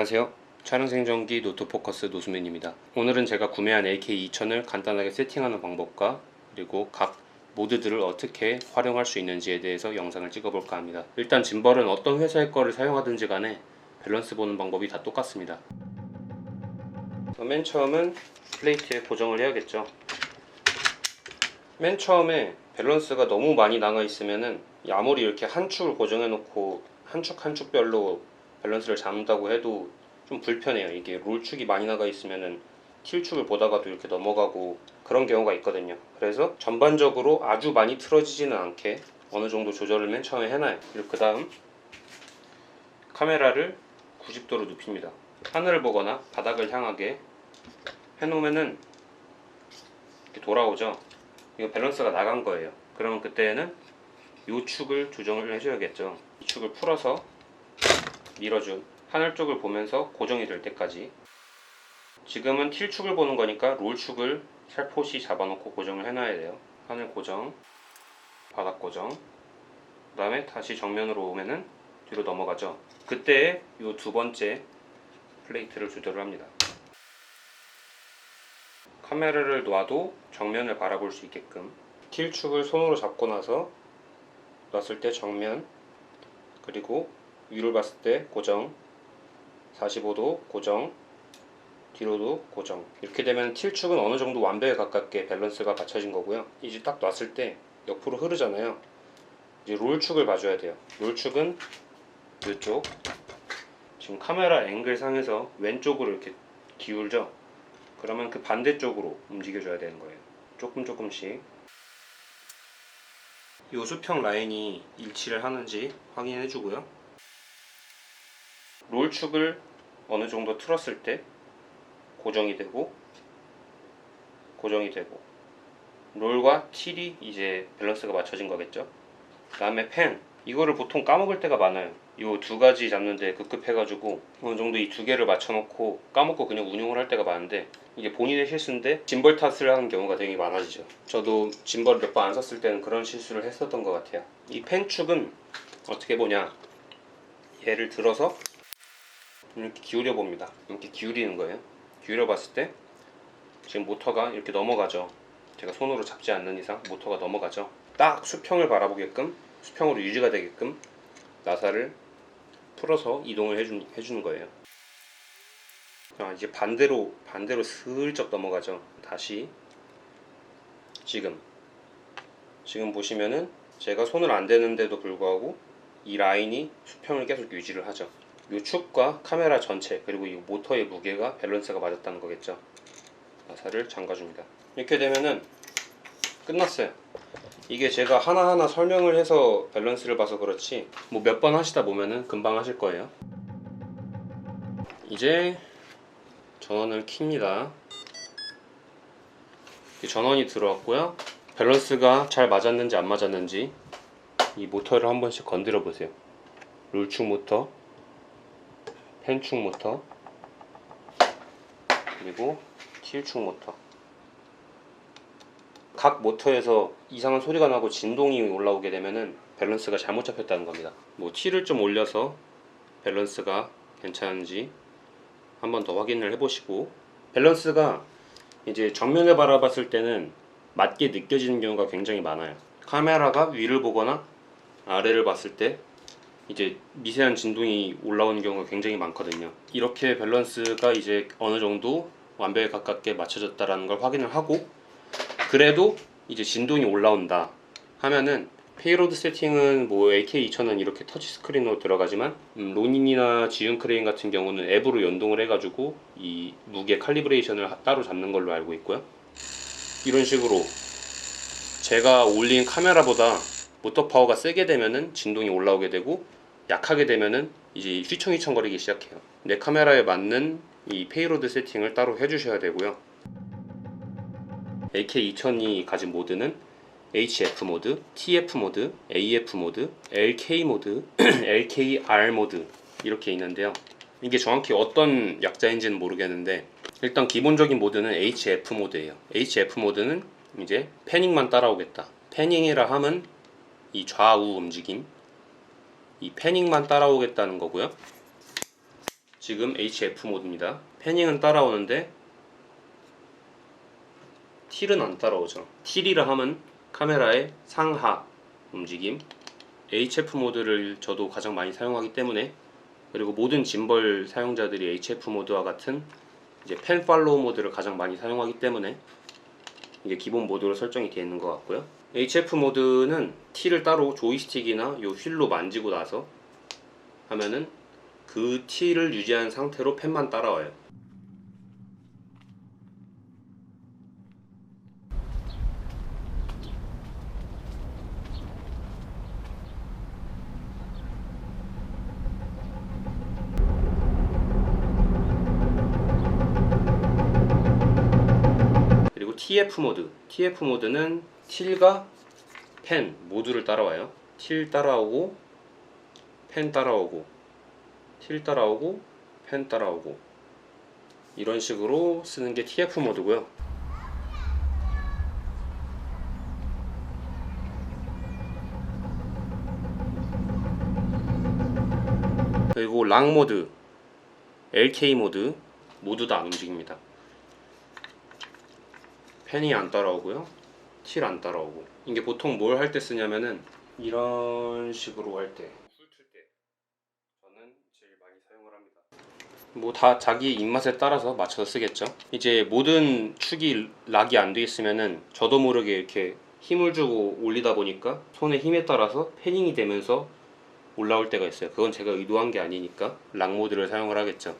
안녕하세요. 촬영 생존기 노트포커스 노수맨입니다. 오늘은 제가 구매한 AK2000을 간단하게 세팅하는 방법과 그리고 각 모드들을 어떻게 활용할 수 있는지에 대해서 영상을 찍어볼까 합니다. 일단 짐벌은 어떤 회사의 거를 사용하든지 간에 밸런스 보는 방법이 다 똑같습니다. 맨 처음은 플레이트에 고정을 해야겠죠. 맨 처음에 밸런스가 너무 많이 나가 있으면은 아무리 이렇게 한 축을 고정해 놓고 한 축 한 축별로 밸런스를 잡는다고 해도 좀 불편해요. 이게 롤축이 많이 나가 있으면은 틸축을 보다가도 이렇게 넘어가고 그런 경우가 있거든요. 그래서 전반적으로 아주 많이 틀어지지는 않게 어느 정도 조절을 맨 처음에 해놔요. 그리고 그 다음 카메라를 90도로 눕힙니다. 하늘을 보거나 바닥을 향하게 해놓으면은 이렇게 돌아오죠. 이거 밸런스가 나간 거예요. 그러면 그때는 이 축을 조정을 해줘야겠죠. 이 축을 풀어서 밀어준 하늘 쪽을 보면서 고정이 될 때까지 지금은 틸축을 보는 거니까 롤축을 살포시 잡아놓고 고정을 해놔야 돼요. 하늘 고정, 바닥 고정, 그 다음에 다시 정면으로 오면은 뒤로 넘어가죠. 그때 이 두 번째 플레이트를 조절을 합니다. 카메라를 놔도 정면을 바라볼 수 있게끔 틸축을 손으로 잡고 나서 놨을 때 정면 그리고 위를 봤을 때 고정 45도 고정 뒤로도 고정. 이렇게 되면 틸축은 어느 정도 완벽에 가깝게 밸런스가 맞춰진 거고요. 이제 딱 놨을 때 옆으로 흐르잖아요. 이제 롤축을 봐줘야 돼요. 롤축은 이쪽. 지금 카메라 앵글 상에서 왼쪽으로 이렇게 기울죠? 그러면 그 반대쪽으로 움직여줘야 되는 거예요. 조금 조금씩. 이 수평 라인이 일치를 하는지 확인해 주고요 롤축을 어느 정도 틀었을 때 고정이 되고 고정이 되고 롤과 틸이 이제 밸런스가 맞춰진 거겠죠? 그 다음에 펜. 이거를 보통 까먹을 때가 많아요. 이 두 가지 잡는데 급급해가지고 어느 정도 이 두 개를 맞춰놓고 까먹고 그냥 운용을 할 때가 많은데 이게 본인의 실수인데 짐벌 탓을 하는 경우가 되게 많아지죠. 저도 짐벌을 몇 번 안 썼을 때는 그런 실수를 했었던 것 같아요. 이 펜축은 어떻게 보냐? 얘를 들어서 이렇게 기울여 봅니다. 이렇게 기울이는 거예요. 기울여 봤을 때 지금 모터가 이렇게 넘어가죠. 제가 손으로 잡지 않는 이상 모터가 넘어가죠. 딱 수평을 바라보게끔 수평으로 유지가 되게끔 나사를 풀어서 이동을 해주, 해주는 거예요. 자, 이제 반대로 반대로 슬쩍 넘어가죠. 다시 지금 지금 보시면은 제가 손을 안 대는데도 불구하고 이 라인이 수평을 계속 유지를 하죠. 이 축과 카메라 전체 그리고 이 모터의 무게가 밸런스가 맞았다는 거겠죠. 나사를 잠가줍니다. 이렇게 되면은 끝났어요. 이게 제가 하나하나 설명을 해서 밸런스를 봐서 그렇지 뭐 몇 번 하시다 보면은 금방 하실 거예요. 이제 전원을 킵니다. 이 전원이 들어왔고요. 밸런스가 잘 맞았는지 안 맞았는지 이 모터를 한 번씩 건드려 보세요. 롤축 모터, 펜축 모터, 그리고 틸축 모터. 각 모터에서 이상한 소리가 나고 진동이 올라오게 되면은 밸런스가 잘못 잡혔다는 겁니다. 뭐 틸을 좀 올려서 밸런스가 괜찮은지 한번 더 확인을 해보시고 밸런스가 이제 정면을 바라봤을 때는 맞게 느껴지는 경우가 굉장히 많아요. 카메라가 위를 보거나 아래를 봤을 때 이제 미세한 진동이 올라오는 경우가 굉장히 많거든요. 이렇게 밸런스가 이제 어느 정도 완벽에 가깝게 맞춰졌다라는 걸 확인을 하고 그래도 이제 진동이 올라온다 하면은 페이로드 세팅은 뭐 AK2000은 이렇게 터치 스크린으로 들어가지만 음, 로닌이나 지윤 크레인 같은 경우는 앱으로 연동을 해가지고 이 무게 칼리브레이션을 하- 따로 잡는 걸로 알고 있고요. 이런 식으로 제가 올린 카메라보다 모터 파워가 세게 되면은 진동이 올라오게 되고 약하게 되면은 이제 휘청휘청거리기 시작해요. 내 카메라에 맞는 이 페이로드 세팅을 따로 해주셔야 되고요. AK2000이 가진 모드는 HF 모드, TF 모드, AF 모드, LK 모드, LKR 모드 이렇게 있는데요. 이게 정확히 어떤 약자인지는 모르겠는데 일단 기본적인 모드는 HF 모드예요. HF 모드는 이제 패닝만 따라오겠다. 패닝이라 함은 이 좌우 움직임, 이 패닝만 따라오겠다는 거고요. 지금 HF 모드입니다. 패닝은 따라오는데 틸은 안 따라오죠. 틸이라 하면 카메라의 상하 움직임. HF 모드를 저도 가장 많이 사용하기 때문에 그리고 모든 짐벌 사용자들이 HF 모드와 같은 이제 펜 팔로우 모드를 가장 많이 사용하기 때문에 이게 기본 모드로 설정이 되어 있는 것 같고요. HF 모드는 틸을 따로 조이스틱이나 요 휠로 만지고 나서 하면은 그 틸을 유지한 상태로 펜만 따라와요. TF 모드. TF 모드는 틸과 펜 모두를 따라와요. 틸 따라오고 펜 따라오고 틸 따라오고 펜 따라오고 이런 식으로 쓰는 게 TF 모드고요. 그리고 랑 모드, LK 모드 모두 다 안 움직입니다. 펜이 안 따라오고요. 틸 안 따라오고. 이게 보통 뭘 할 때 쓰냐면은 이런 식으로 할 때. 훑을 때. 저는 제일 많이 사용을 합니다. 뭐다 자기 입맛에 따라서 맞춰서 쓰겠죠. 이제 모든 축이 락이 안 돼 있으면은 저도 모르게 이렇게 힘을 주고 올리다 보니까 손의 힘에 따라서 패닝이 되면서 올라올 때가 있어요. 그건 제가 의도한 게 아니니까 락 모드를 사용을 하겠죠.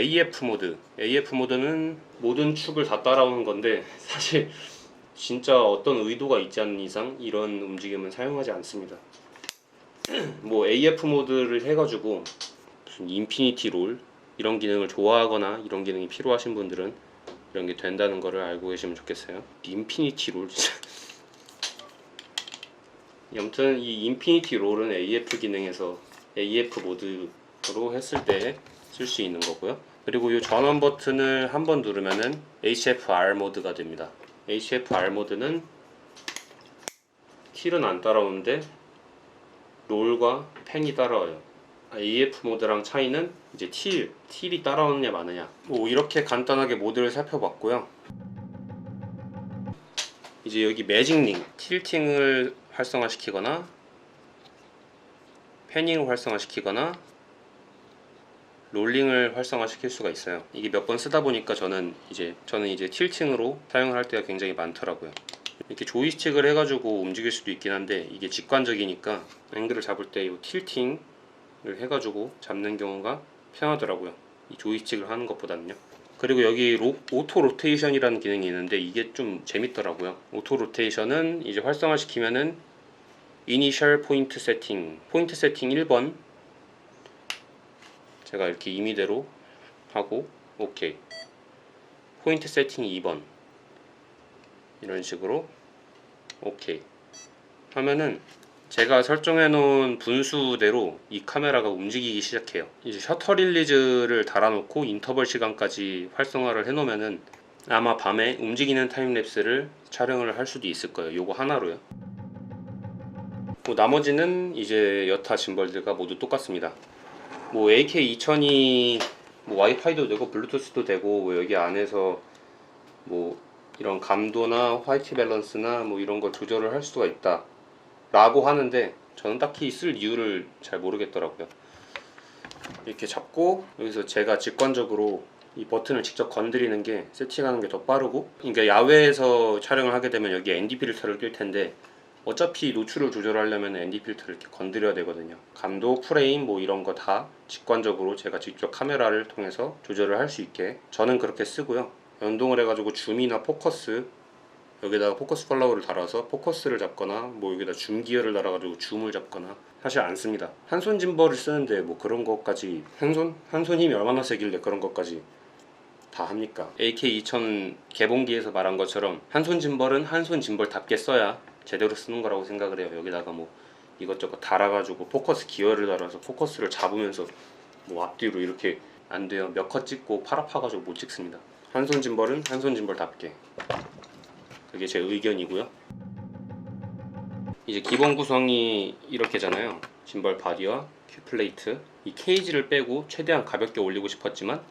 AF 모드. AF 모드는 모든 축을 다 따라오는 건데 사실 진짜 어떤 의도가 있지 않는 이상 이런 움직임은 사용하지 않습니다. 뭐 AF 모드를 해가지고 무슨 인피니티 롤 이런 기능을 좋아하거나 이런 기능이 필요하신 분들은 이런 게 된다는 거를 알고 계시면 좋겠어요. 인피니티 롤 진짜. 아무튼 이 인피니티 롤은 AF 기능에서 AF 모드로 했을 때 쓸 수 있는 거고요. 그리고 이 전원 버튼을 한 번 누르면은 HFR 모드가 됩니다. HFR 모드는 틸은 안 따라오는데 롤과 펜이 따라와요. AF 모드랑 차이는 이제 틸, 틸이 따라오느냐 마느냐. 뭐 이렇게 간단하게 모드를 살펴봤고요. 이제 여기 매직링, 틸팅을 활성화시키거나 패닝을 활성화시키거나 롤링을 활성화시킬 수가 있어요. 이게 몇 번 쓰다 보니까 저는 이제 저는 이제 틸팅으로 사용을 할 때가 굉장히 많더라고요. 이렇게 조이스틱을 해가지고 움직일 수도 있긴 한데 이게 직관적이니까 앵글을 잡을 때 이 틸팅을 해가지고 잡는 경우가 편하더라고요. 이 조이스틱을 하는 것보다는요. 그리고 여기 로, 오토 로테이션이라는 기능이 있는데 이게 좀 재밌더라고요. 오토 로테이션은 이제 활성화 시키면은 이니셜 포인트 세팅, 포인트 세팅 1번 제가 이렇게 임의대로 하고 오케이. 포인트 세팅 2번. 이런 식으로 오케이. 하면은 제가 설정해 놓은 분수대로 이 카메라가 움직이기 시작해요. 이제 셔터 릴리즈를 달아놓고 인터벌 시간까지 활성화를 해 놓으면은 아마 밤에 움직이는 타임랩스를 촬영을 할 수도 있을 거예요. 요거 하나로요. 뭐 나머지는 이제 여타 짐벌들과 모두 똑같습니다 뭐 AK2000이 뭐 와이파이도 되고 블루투스도 되고 뭐 여기 안에서 뭐 이런 감도나 화이트 밸런스나 뭐 이런 걸 조절을 할 수가 있다 라고 하는데 저는 딱히 쓸 이유를 잘 모르겠더라고요. 이렇게 잡고 여기서 제가 직관적으로 이 버튼을 직접 건드리는 게 세팅하는 게 더 빠르고 그러니까 야외에서 촬영을 하게 되면 여기 ND 필터를 낄 텐데 어차피 노출을 조절하려면 ND 필터를 이렇게 건드려야 되거든요. 감도, 프레임 뭐 이런 거 다 직관적으로 제가 직접 카메라를 통해서 조절을 할 수 있게 저는 그렇게 쓰고요. 연동을 해가지고 줌이나 포커스 여기다가 포커스 팔로우를 달아서 포커스를 잡거나 뭐 여기다 줌 기어를 달아가지고 줌을 잡거나 사실 안 씁니다. 한 손 짐벌을 쓰는데 뭐 그런 것까지 한 손? 한 손 힘이 얼마나 세길래 그런 것까지 다 합니까? AK2000 개봉기에서 말한 것처럼 한 손 짐벌은 한 손 짐벌답게 써야 제대로 쓰는 거라고 생각을 해요. 여기다가 뭐 이것저것 달아가지고 포커스 기어를 달아서 포커스를 잡으면서 뭐 앞뒤로 이렇게 안 돼요. 몇 컷 찍고 팔 아파가지고 못 찍습니다. 한 손 짐벌은 한 손 짐벌답게. 그게 제 의견이고요. 이제 기본 구성이 이렇게잖아요. 짐벌 바디와 큐 플레이트. 이 케이지를 빼고 최대한 가볍게 올리고 싶었지만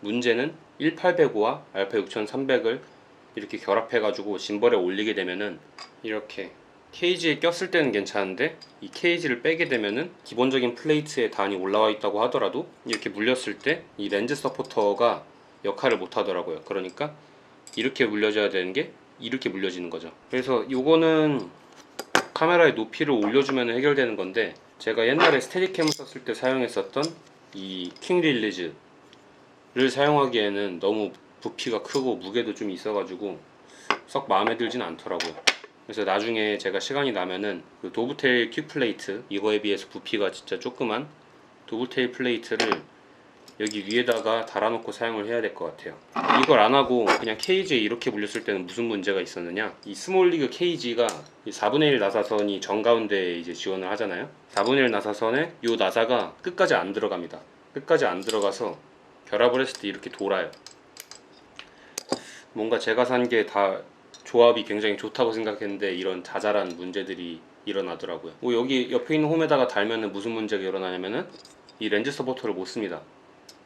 문제는 1805와 알파 6300을 이렇게 결합해가지고 짐벌에 올리게 되면은 이렇게 케이지에 꼈을 때는 괜찮은데 이 케이지를 빼게 되면은 기본적인 플레이트에 단이 올라와 있다고 하더라도 이렇게 물렸을 때 이 렌즈 서포터가 역할을 못 하더라고요. 그러니까 이렇게 물려져야 되는 게 이렇게 물려지는 거죠. 그래서 이거는 카메라의 높이를 올려주면 해결되는 건데 제가 옛날에 스테디캠을 썼을 때 사용했었던 이 킹 릴리즈를 사용하기에는 너무 부피가 크고 무게도 좀 있어가지고 썩 마음에 들진 않더라고요. 그래서 나중에 제가 시간이 나면은 그 도브테일 퀵 플레이트 이거에 비해서 부피가 진짜 조그만 도브테일 플레이트를 여기 위에다가 달아놓고 사용을 해야 될 것 같아요. 이걸 안 하고 그냥 케이지에 이렇게 물렸을 때는 무슨 문제가 있었느냐? 이 스몰리그 케이지가 4분의 1 나사선이 정가운데에 이제 지원을 하잖아요. 4분의 1 나사선에 이 나사가 끝까지 안 들어갑니다. 끝까지 안 들어가서 결합을 했을 때 이렇게 돌아요. 뭔가 제가 산 게 다 조합이 굉장히 좋다고 생각했는데 이런 자잘한 문제들이 일어나더라고요. 뭐 여기 옆에 있는 홈에다가 달면은 무슨 문제가 일어나냐면은 이 렌즈 서포터를 못 씁니다.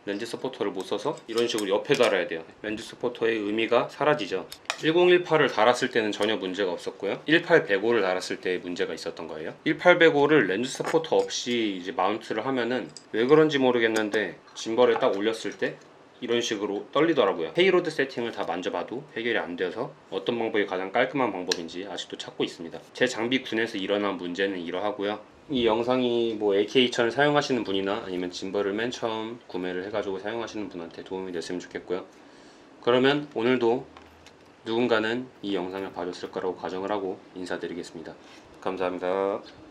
렌즈 서포터를 못 써서 이런 식으로 옆에 달아야 돼요. 렌즈 서포터의 의미가 사라지죠. 1018을 달았을 때는 전혀 문제가 없었고요. 18105를 달았을 때 문제가 있었던 거예요. 18105를 렌즈 서포터 없이 이제 마운트를 하면은 왜 그런지 모르겠는데 짐벌에 딱 올렸을 때 이런 식으로 떨리더라고요. 페이로드 세팅을 다 만져봐도 해결이 안 돼서 어떤 방법이 가장 깔끔한 방법인지 아직도 찾고 있습니다. 제 장비 군에서 일어난 문제는 이러하고요. 이 영상이 뭐 AK2000 사용하시는 분이나 아니면 짐벌을 맨 처음 구매를 해가지고 사용하시는 분한테 도움이 됐으면 좋겠고요. 그러면 오늘도 누군가는 이 영상을 봐줬을 거라고 가정을 하고 인사드리겠습니다. 감사합니다.